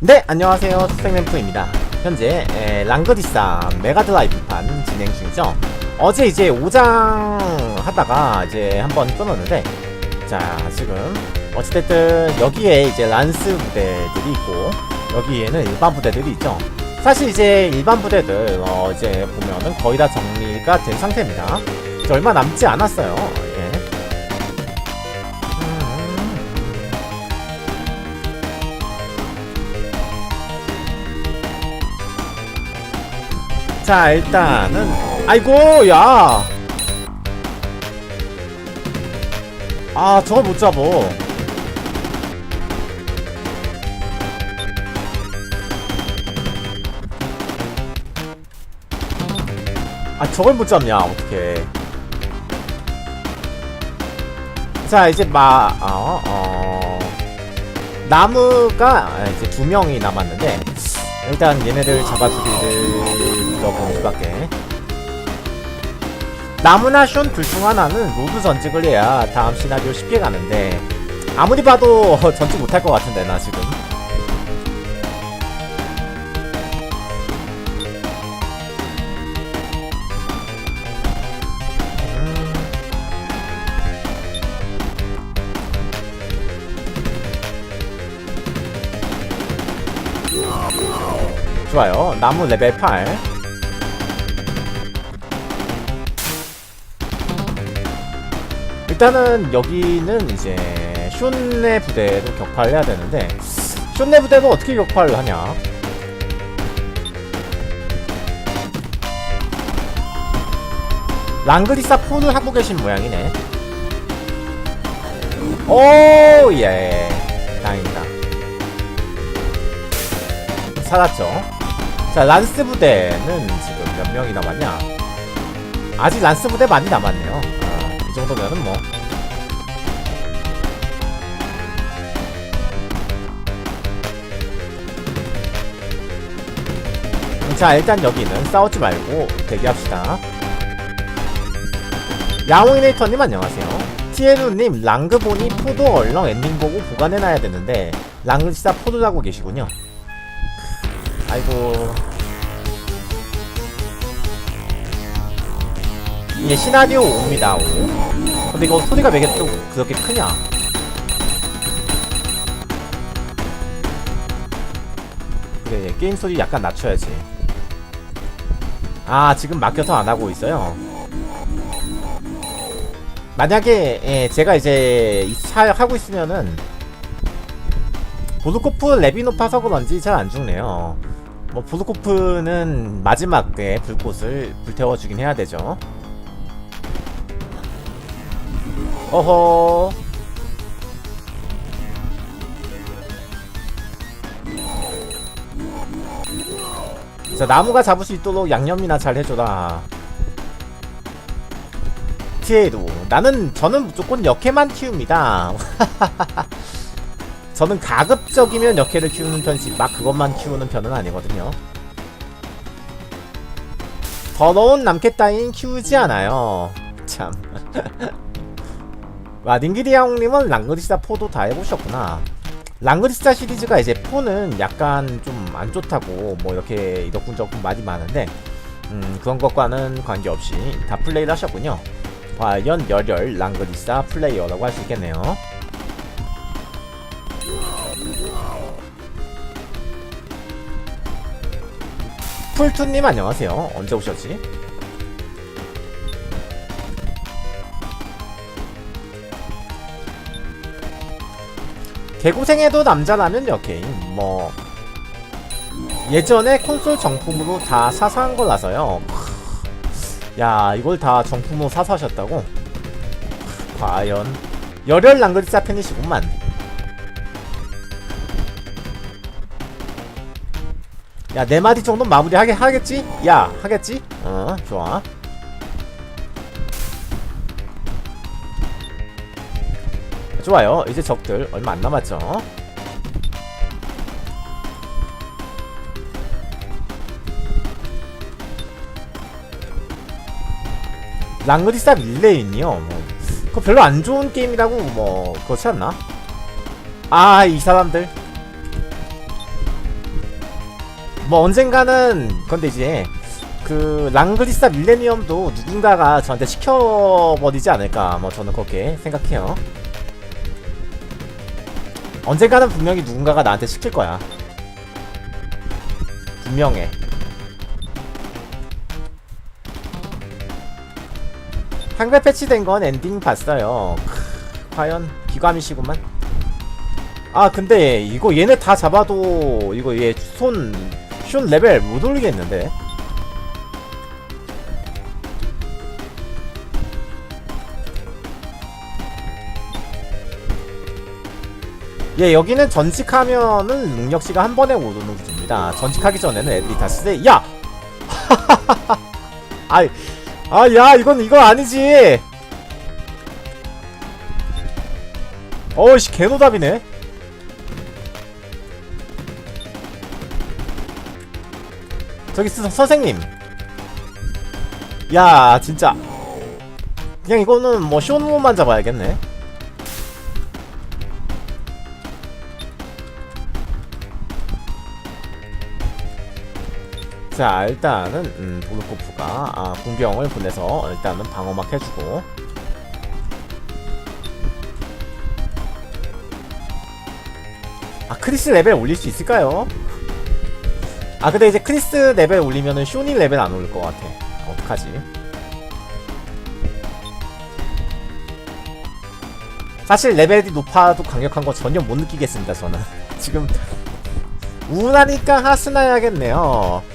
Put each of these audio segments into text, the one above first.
네, 안녕하세요. 스펙램프입니다. 현재 에, 랑그디사 메가드라이브판 진행 중이죠. 어제 이제 5장 하다가 이제 한번 끊었는데, 자, 지금 어찌됐든 여기에 이제 란스 부대들이 있고, 여기에는 일반 부대들이 있죠. 사실 이제 일반 부대들 어, 이제 보면은 거의 다 정리가 된 상태입니다. 이제 얼마 남지 않았어요. 자 일단은 아이고 야. 아 저걸 못 잡어. 아 저걸 못 잡냐 어떻게? 자 이제 마 어, 어, 나무가 이제 두 명이 남았는데 일단 얘네들 잡아주기를 넣어보는 수밖에. 나무나 슌 둘 중 하나는 로드 전직을 해야 다음 시나리오 쉽게 가는데 아무리 봐도 전직 못할 것 같은데 나 지금. 음. 좋아요. 나무 레벨 8 일단은 여기는 이제 슌네 부대도 격파를 해야 되는데 슌네 부대도 어떻게 격파를 하냐? 랑그리사 폰을 하고 계신 모양이네. 오예. 다행이다. 살았죠? 자 란스 부대는 지금 몇 명이 남았냐? 아직 란스 부대 많이 남았네요. 아, 이 정도면은 뭐. 자 일단 여기는 싸우지 말고 대기합시다. 야옹이네이터님 안녕하세요. 티에누님 랑그보니 포도 얼렁 엔딩 보고 보관해놔야 되는데 랑그리사 포도 자고 계시군요. 아이고 이게 시나리오 5입니다. 5 근데 이거 소리가 왜 이렇게 또 그렇게 크냐? 그래 게임 소리 약간 낮춰야지. 아 지금 막혀서 안하고 있어요. 만약에 예, 제가 이제 이차 하고 있으면은 보드코프 랩이 높아서 그런지 잘 안 죽네요. 뭐 보드코프는 마지막에 불꽃을 불태워 주긴 해야 되죠 어허. 자 나무가 잡을 수 있도록 양념이나 잘 해줘라. 티에도. 나는 저는 무조건 역해만 키웁니다. 저는 가급적이면 역해를 키우는 편이지 막 그것만 키우는 편은 아니거든요. 더러운 남캐 따윈 키우지 않아요. 참 와, 닝기리아옹님은 랑그리사 포도 다 해보셨구나. 랑그리사 시리즈가 이제 포는 약간 좀 안 좋다고 뭐 이렇게 이덕분저덕분 말이 많은데 음, 그런 것과는 관계없이 다 플레이를 하셨군요. 과연 열혈 랑그리사 플레이어라고 할 수 있겠네요. 풀투님 안녕하세요. 언제 오셨지? 개고생해도 남자라면 여케인 뭐 예전에 콘솔 정품으로 다 사서 한 거라서요 야 이걸 다 정품으로 사서 하셨다고? 과연 열혈 랑그리사 팬이시구만 야 네 마디 정도 마무리 하게 하겠지? 야 하겠지? 어 좋아 좋아요. 이제 적들 얼마 안 남았죠. 랑그리사 릴레인이요. 뭐, 그거 별로 안 좋은 게임이라고 뭐 그렇지 않나? 아 이 사람들 뭐 언젠가는 근데 이제 그 랑그리사 밀레니엄도 누군가가 저한테 시켜버리지 않을까 뭐 저는 그렇게 생각해요 언젠가는 분명히 누군가가 나한테 시킬 거야. 분명해. 한글 패치된 건 엔딩 봤어요. 크, 과연 기감이시구만. 아 근데 이거 얘네 다 잡아도 이거 얘손슌 레벨 못 올리겠는데 예 여기는 전직하면은 능력치가 한 번에 오르는 구조입니다. 전직하기 전에는 애들이 다 쓰레 야! 아이 아 야 이건 이거 아니지! 어이씨 개노답이네. 저기 스, 선생님. 야 진짜. 그냥 이거는 뭐 쇼노만 잡아야겠네 자 일단은 음, 보르코프가 아, 군병을 보내서 일단은 방어막 해주고. 아 크리스 레벨 올릴 수 있을까요? 아 근데 이제 크리스 레벨 올리면은 쇼니 레벨 안 올릴 것 같아. 어떡하지? 사실 레벨이 높아도 강력한 거 전혀 못 느끼겠습니다 저는. 지금 우울하니까 하스나야겠네요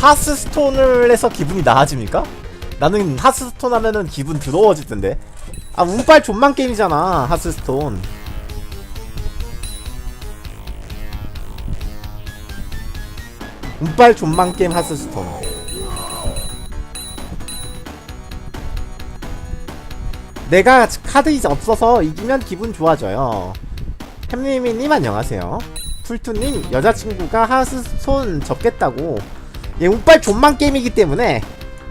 하스스톤을 해서 기분이 나아집니까? 나는 하스스톤 하면은 기분 더러워지던데. 아 운빨 존만 게임이잖아 하스스톤. 운빨 존만 게임 하스스톤. 내가 카드 없어서 이기면 기분 좋아져요. 햄리미님 안녕하세요. 풀투님 여자친구가 하스스톤 접겠다고 예 운빨 존만 게임이기 때문에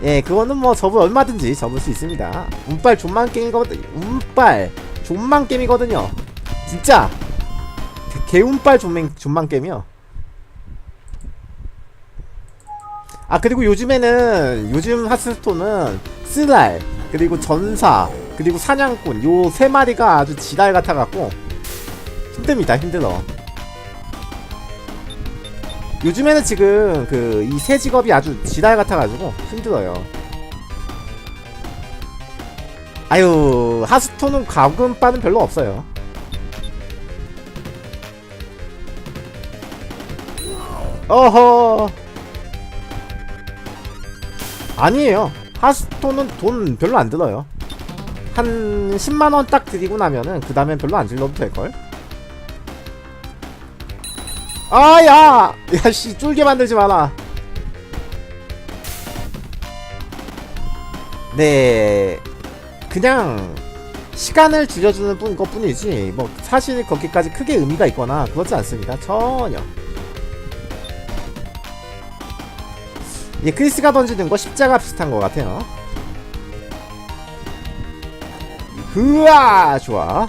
예 그거는 뭐 접을 얼마든지 접을 수 있습니다. 운빨 존만 게임이거든 운빨 존만 게임이거든요. 진짜 개운빨 존만, 존만 게임이요. 아 그리고 요즘에는 요즘 하스스톤은 쓰랄 그리고 전사 그리고 사냥꾼 요 세 마리가 아주 지랄 같아갖고 힘듭니다 힘들어 요즘에는 지금 그이세 직업이 아주 지랄 같아가지고 힘들어요. 아유 하스톤은 가금바는 별로 없어요. 어허. 아니에요. 하스톤은 돈 별로 안 들어요. 한 10만원 딱 드리고 나면은 그 다음엔 별로 안 질러도 될걸 아야! 야씨 쫄게 만들지 마라. 네. 그냥 시간을 줄여주는 뿐 것뿐이지. 뭐 사실 거기까지 크게 의미가 있거나 그렇지 않습니다. 전혀. 예, 크리스가 던지는 거 십자가 비슷한 것 같아요. 으아, 좋아.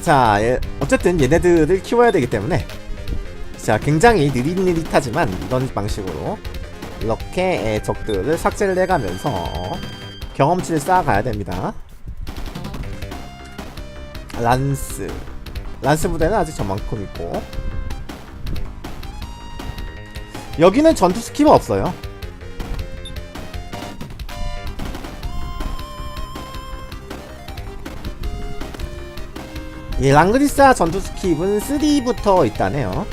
자, 예, 어쨌든 얘네들을 키워야 되기 때문에 자, 굉장히 느릿느릿하지만 이런 방식으로 이렇게 예, 적들을 삭제를 해가면서 경험치를 쌓아가야 됩니다. 란스. 란스 부대는 아직 저만큼 있고 여기는 전투 스킵은 없어요. 이 랑그리사 전투 스킵은 3부터 있다네요.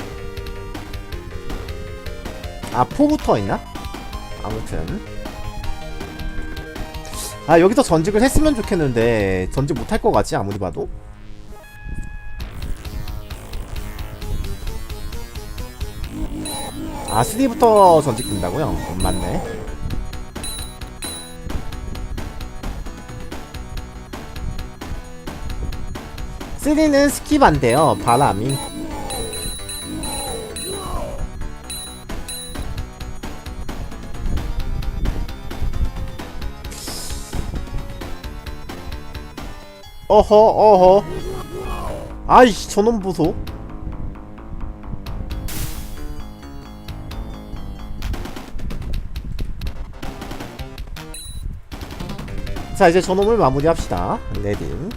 아, 4부터 있나? 아무튼. 아, 여기서 전직을 했으면 좋겠는데, 전직 못할 것 같지, 아무리 봐도? 아 3부터 전직 된다고요? 음, 맞네 쓰리는 스킵 안 돼요, 바람이. 어허, 어허. 아이씨, 저놈 보소. 자 이제 저놈을 마무리합시다 레딘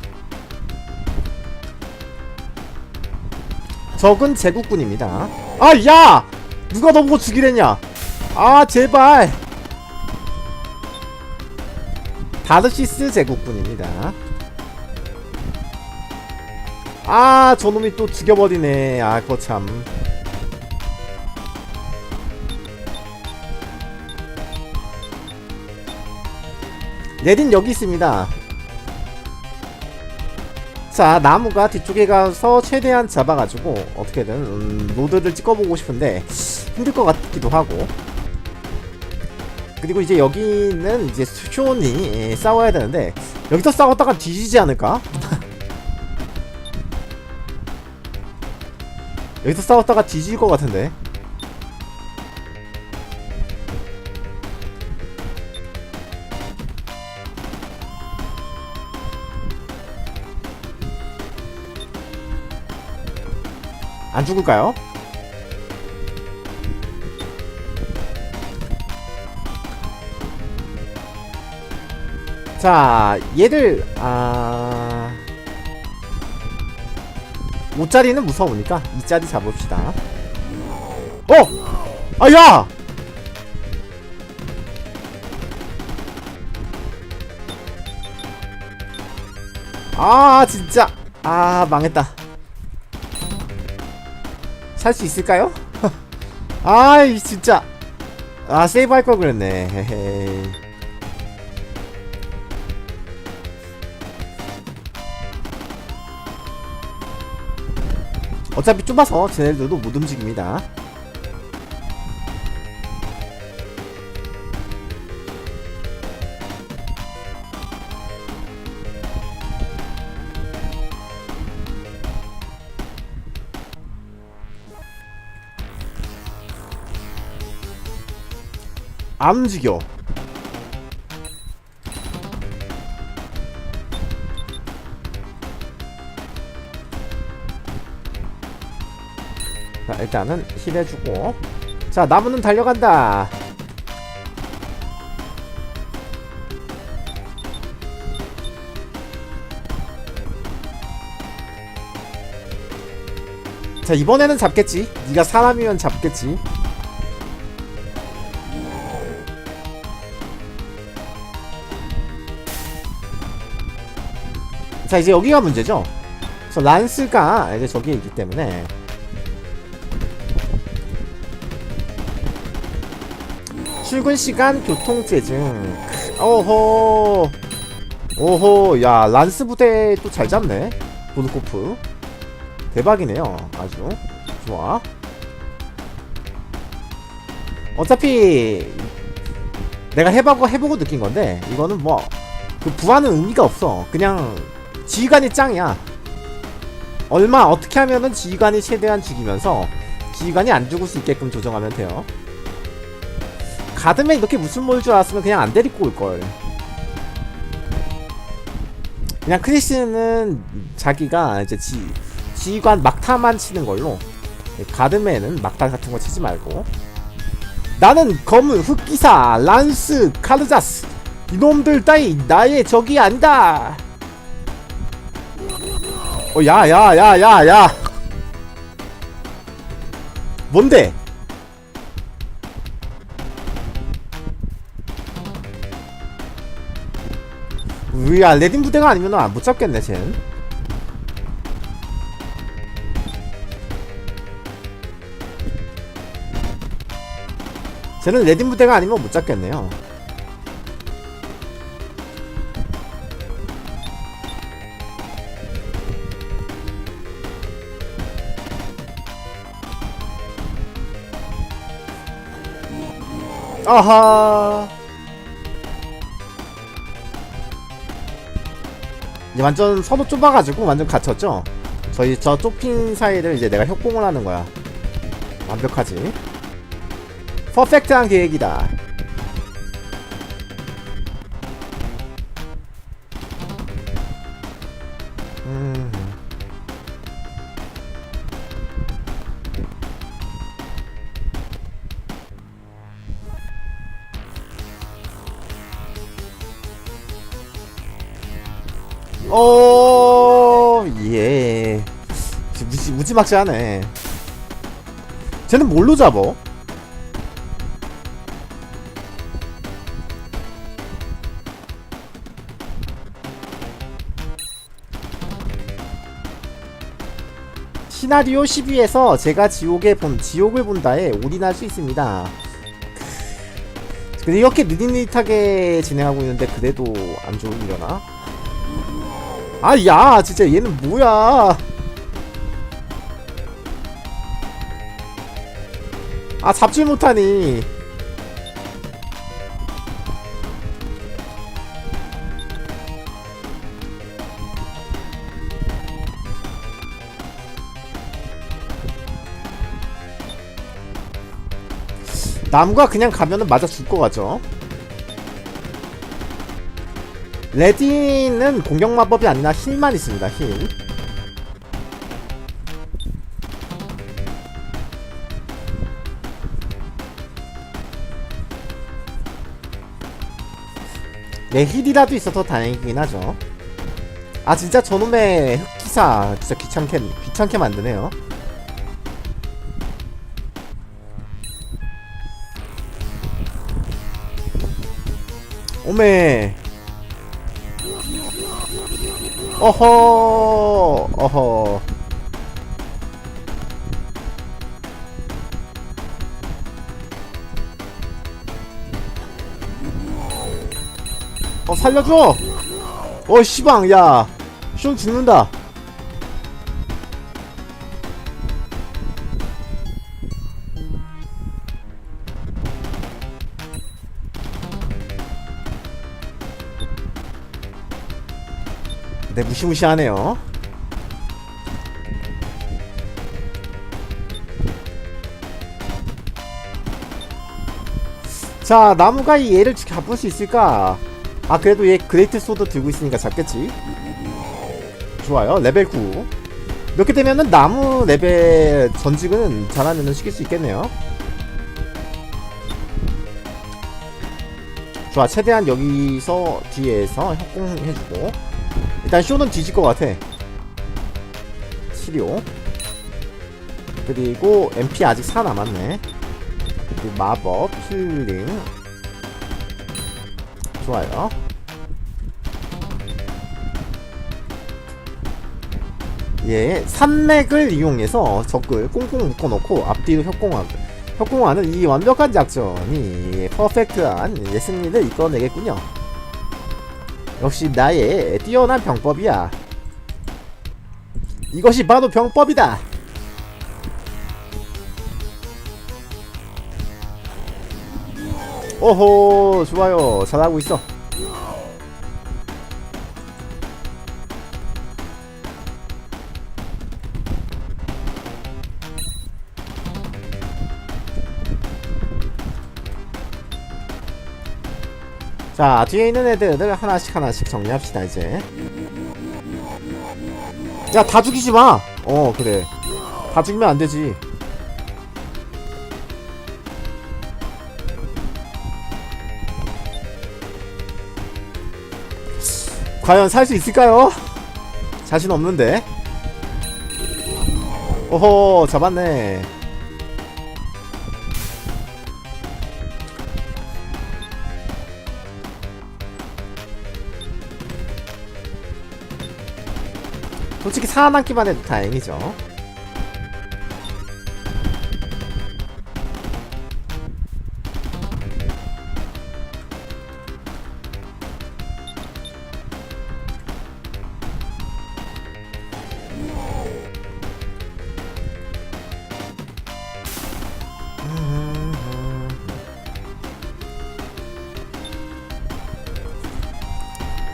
적은 제국군입니다. 아 야! 누가 너보고 죽이랬냐? 아 제발! 다르시스 제국군입니다. 아 저놈이 또 죽여버리네. 아 그거 참. 레딘 여기 있습니다 자 나무가 뒤쪽에 가서 최대한 잡아가지고 어떻게든 음, 로드를 찍어보고 싶은데 힘들 것 같기도 하고 그리고 이제 여기는 이제 수쇼니 예, 싸워야 되는데 여기서 싸웠다가 뒤지지 않을까? 여기서 싸웠다가 뒤질 것 같은데 안 죽을까요? 자, 얘들 아 5짜리는 무서우니까 2짜리 잡읍시다. 어! 아, 야! 아, 진짜. 아, 망했다. 살 수 있을까요? 아이, 진짜. 아, 세이브 할 걸 그랬네. 헤헤이. 어차피 좁아서 쟤네들도 못 움직입니다. 안 움직여. 자 일단은 힐해주고. 자 나무는 달려간다. 자 이번에는 잡겠지. 네가 사람이면 잡겠지 자 이제 여기가 문제죠? 그래서 란스가 이제 저기에 있기 때문에 출근 시간 교통체증. 오호 오호 야 란스 부대 또 잘 잡네. 보드코프. 대박이네요. 아주. 좋아. 어차피 내가 해보고 해보고 느낀 건데 이거는 뭐 그 부하는 의미가 없어. 그냥 지휘관이 짱이야. 얼마 어떻게 하면은 지휘관이 최대한 죽이면서 지휘관이 안 죽을 수 있게끔 조정하면 돼요. 가드면 이렇게 무슨 뭘줄 알았으면 그냥 안 데리고 올걸. 그냥 크리스는 자기가 이제 지, 지휘관 막타만 치는 걸로 가드맨은 막타 같은 거 치지 말고. 나는 검은 흑기사 란스 카르자스. 이놈들 따위 나의 적이 아니다 어 야 야 야 야 야. 뭔데? 으야 레딘 부대가 아니면 못 잡겠네 쟨 쟤는 레딘 부대가 아니면 못 잡겠네요 아하. 이제 완전 서로 좁아가지고 완전 갇혔죠? 저희 저 좁힌 사이를 이제 내가 협공을 하는 거야. 완벽하지. 퍼펙트한 계획이다 무지, 무지막지하네. 쟤는 뭘로 잡어? 시나리오 12에서 제가 지옥에 본 지옥을 본다에 올인할 수 있습니다. 근데 이렇게 느릿느릿하게 진행하고 있는데 그래도 안 좋으려나? 아, 야, 진짜 얘는 뭐야? 아, 잡질 못하니. 나무가 그냥 가면은 맞아 줄것 같죠? 레디는 공격 마법이 아니라 힐만 있습니다. 힐. 네, 힐이라도 있어서 다행이긴 하죠. 아 진짜 저놈의 흑기사 진짜 귀찮게 귀찮게 만드네요. 오메. 어허, 어허. 어, 살려줘! 어, 시방, 야. 쇼 죽는다. 네, 무시무시하네요. 자, 나무가 이 얘를 잡을 수 있을까? 아, 그래도 얘 그레이트 소드 들고 있으니까 잡겠지? 좋아요. 레벨 9. 이렇게 되면은 나무 레벨 전직은 잘하면은 시킬 수 있겠네요. 좋아, 최대한 여기서 뒤에서 협공해주고. 일단 쇼는 뒤질 것 같아. 치료. 그리고 MP 아직 4 남았네. 마법, 힐링. 좋아요. 예, 산맥을 이용해서 적을 꽁꽁 묶어놓고 앞뒤로 협공하고 협공하는 이 완벽한 작전이 퍼펙트한 예, 승리를 이끌어내겠군요. 역시 나의 뛰어난 병법이야. 이것이 바로 병법이다. 오호, 좋아요. 잘하고 있어. 자, 뒤에 있는 애들을 하나씩 하나씩 정리합시다, 이제. 야, 다 죽이지 마! 어, 그래. 다 죽이면 안 되지. 과연 살 수 있을까요? 자신 없는데. 오호, 잡았네. 솔직히 살아남기만 해도 다행이죠.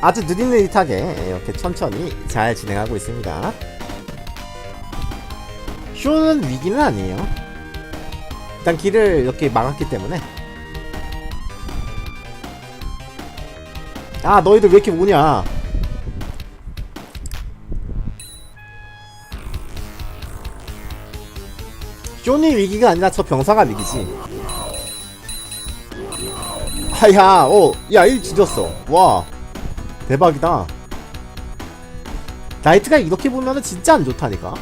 아주 느릿느릿하게 이렇게 천천히 잘 진행하고 있습니다. 쇼는 위기는 아니에요. 일단 길을 이렇게 막았기 때문에. 아, 너희들 왜 이렇게 오냐? 쇼니 위기가 아니라 저 병사가 위기지. 하야, 어, 야, 일 뒤졌어. 와. 대박이다. 나이트가 이렇게 보면은 진짜 안 좋다니까.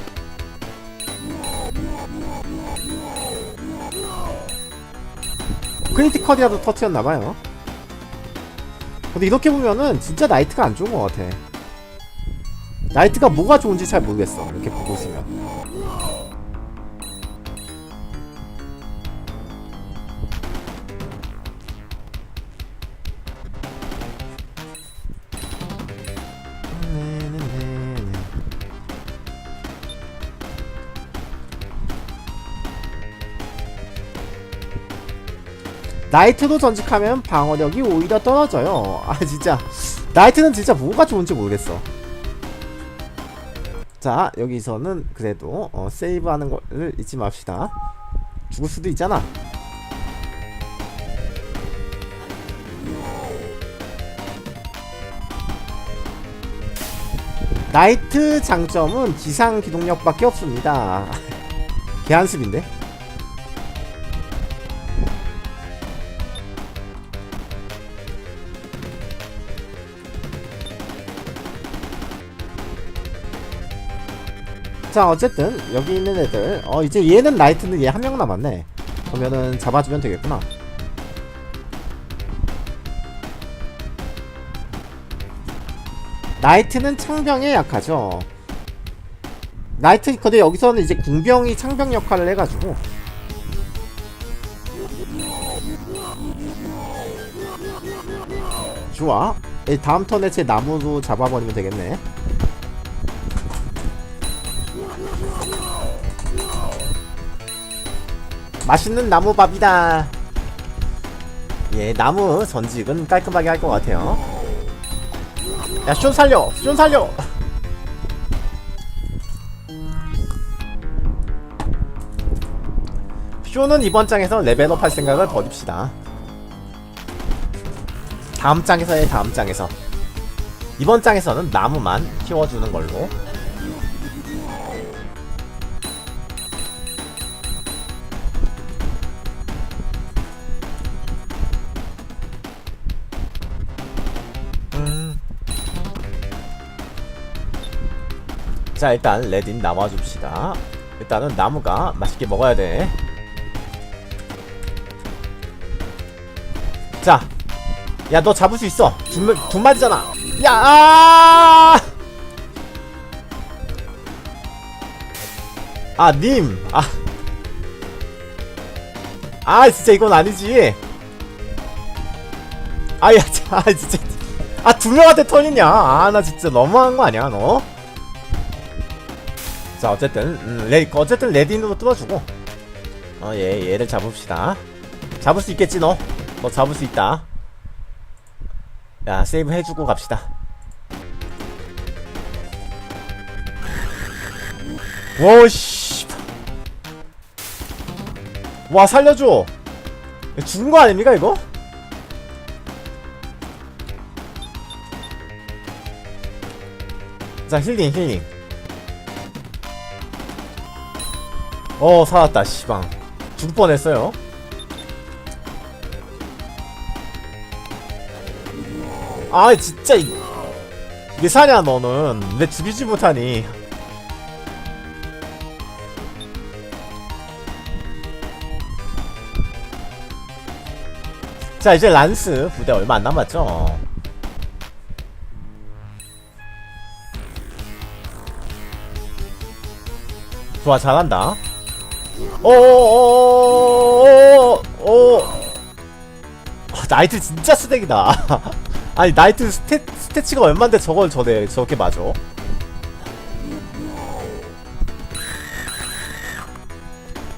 크리티컬이라도 터트렸나봐요. 근데 이렇게 보면은 진짜 나이트가 안 좋은 것 같아. 나이트가 뭐가 좋은지 잘 모르겠어. 이렇게 보고 있으면. 나이트도 전직하면 방어력이 오히려 떨어져요. 아 진짜 나이트는 진짜 뭐가 좋은지 모르겠어. 자 여기서는 그래도 어, 세이브하는 거를 잊지 맙시다. 죽을 수도 있잖아. 나이트 장점은 기상 기동력밖에 없습니다. 개한습인데? 자 어쨌든 여기 있는 애들. 어 이제 얘는 라이트는 얘한 명 남았네. 그러면은 잡아주면 되겠구나. 나이트는 창병에 약하죠. 나이트 근데 여기서는 이제 궁병이 창병 역할을 해가지고. 좋아. 이 다음 턴에 제 나무도 잡아버리면 되겠네 맛있는 나무밥이다. 예, 나무 전직은 깔끔하게 할 것 같아요. 야, 쇼 살려! 쇼 살려! 쇼는 이번 장에서 레벨업 할 생각을 버립시다. 다음 장에서의 다음 장에서. 이번 장에서는 나무만 키워주는 걸로. 자 일단 레딘 나와줍시다 일단은 나무가 맛있게 먹어야 돼 자, 야 너 잡을 수 있어. 두, 두 마리잖아. 야, 아! 아, 님, 아, 아, 진짜 이건 아니지. 아, 야, 자, 아, 진짜, 아, 두 명한테 턴이냐? 아, 나 진짜 너무한 거 아니야, 너? 자, 어쨌든, 음, 레, 어쨌든 레딘으로 뚫어주고, 어, 얘, 얘를 잡읍시다. 잡을 수 있겠지, 너? 너 잡을 수 있다. 야, 세이브 해주고 갑시다. 와, 씨. 와, 살려줘. 죽은 거 아닙니까, 이거? 자, 힐링, 힐링. 어, 살았다, 씨방. 죽을 뻔했어요. 아 진짜 이- 왜 사냐 너는 왜 죽이지 못하니 자 이제 란스 부대 얼마 안 남았죠 좋아 잘한다 오오오오오오 아, 나이트 진짜 쓰레기다. 아니 나이트 스탯, 스태치가 얼만데 저걸 저래 저렇게 맞아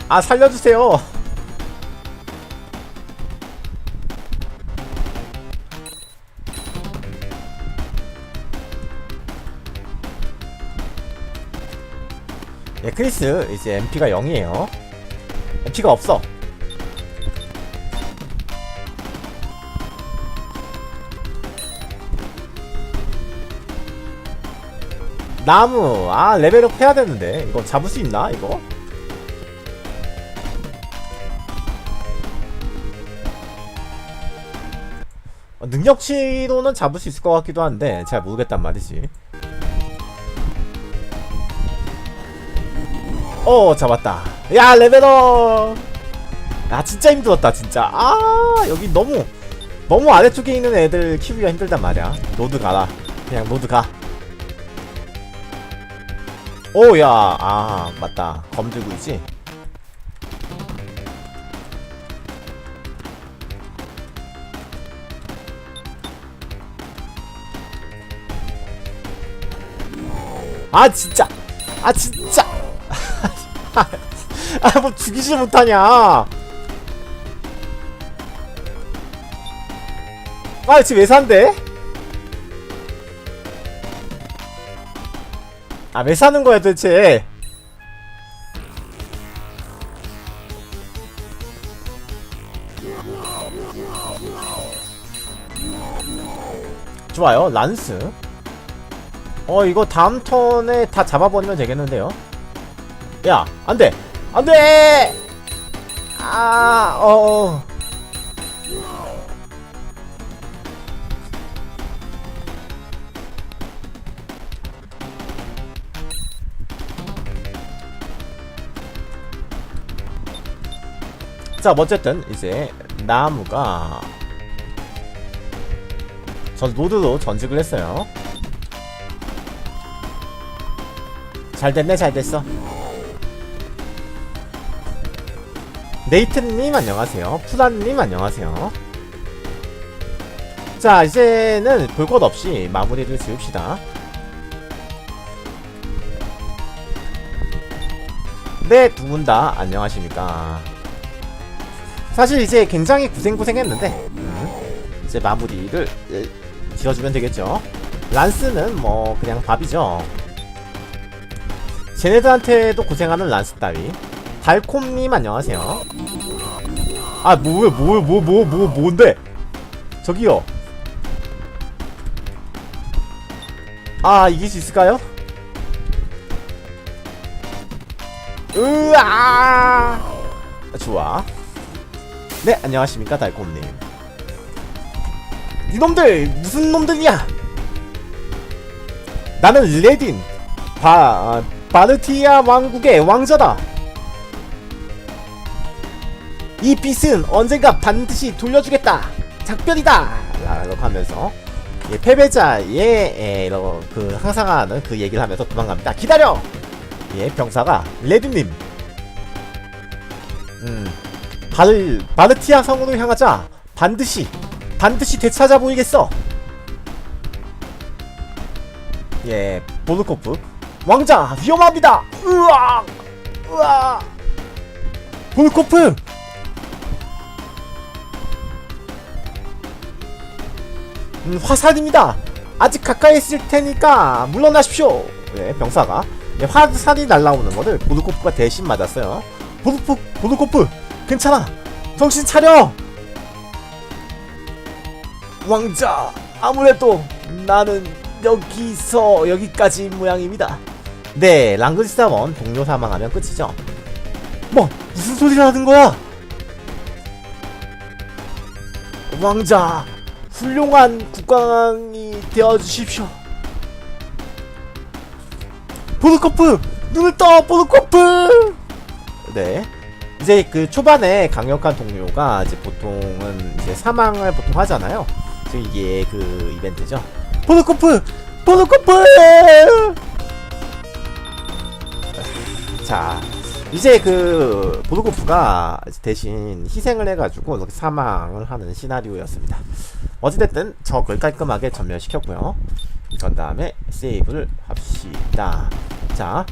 아 살려주세요. 예 크리스 이제 MP가 0이에요 MP가 없어. 나무 아 레벨업 해야 되는데. 이거 잡을 수 있나 이거? 어, 능력치로는 잡을 수 있을 것 같기도 한데 잘 모르겠단 말이지 어 잡았다. 야 레벨업 아 진짜 힘들었다 진짜. 아 여기 너무 너무 아래쪽에 있는 애들 키우기가 힘들단 말이야. 노드 가라. 그냥 노드 가. 오야. 아 맞다. 검 들고 있지? 아 진짜. 아 진짜 아 뭐 죽이지 못하냐. 아 지금 왜 산대? 아 왜 사는 거야 도대체. 좋아요 란스. 어 이거 다음 턴에 다 잡아버리면 되겠는데요 야 안 돼. 안 돼! 아 어. 자 어쨌든 이제 나무가 전 노드로 전직을 했어요. 잘 됐네 잘 됐어 네이튼님 안녕하세요. 푸란님 안녕하세요. 자 이제는 볼 것 없이 마무리를 지읍시다. 네 두 분 다 안녕하십니까? 사실 이제 굉장히 고생고생했는데 음, 이제 마무리를 예, 지어주면 되겠죠? 란스는 뭐 그냥 밥이죠. 쟤네들한테도 고생하는 란스 따위. 달콤님 안녕하세요 아 뭐야 뭐야 뭐뭐 뭐 뭔데? 저기요. 아 이길 수 있을까요? 으아! 좋아. 네 안녕하십니까 달콤님. 이놈들 무슨 놈들이야 나는 레딘 바 아, 바르티아 왕국의 왕자다 이 빚은 언젠가 반드시 돌려주겠다. 작별이다! 라고 하면서 예, 패배자의 예, 이런 그 항상 하는 그 얘기를 하면서 도망갑니다. 기다려! 예 병사가 레드님. 음 바르 바르티아 성으로 향하자 반드시 반드시 되찾아 보이겠어! 예 보르코프. 왕자 위험합니다! 으악! 으악! 보르코프 음, 화살입니다. 아직 가까이 있을 테니까 물러나십시오. 예, 병사가 예, 화살이 날라오는 거를 보드코프가 대신 맞았어요. 보드코 보드코프 괜찮아. 정신 차려. 왕자 아무래도 나는 여기서 여기까지 모양입니다. 네, 랑그리스타원 동료 사망하면 끝이죠. 뭐 무슨 소리를 하는 거야? 왕자 훌륭한 국왕이 되어주십시오. 보드코프 눈을 떠 보드코프. 네. 이제 그 초반에 강력한 동료가 이제 보통은 이제 사망을 보통 하잖아요. 이게 그 이벤트죠. 보드코프 보드코프. 자. 이제 그 보드코프가 대신 희생을 해가지고 이렇게 사망을 하는 시나리오였습니다. 어찌됐든 적을 깔끔하게 전멸시켰고요. 그런 다음에 세이브를 합시다. 자,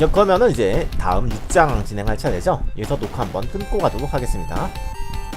여- 그러면은 이제 다음 6장 진행할 차례죠. 여기서 녹화 한번 끊고 가도록 하겠습니다.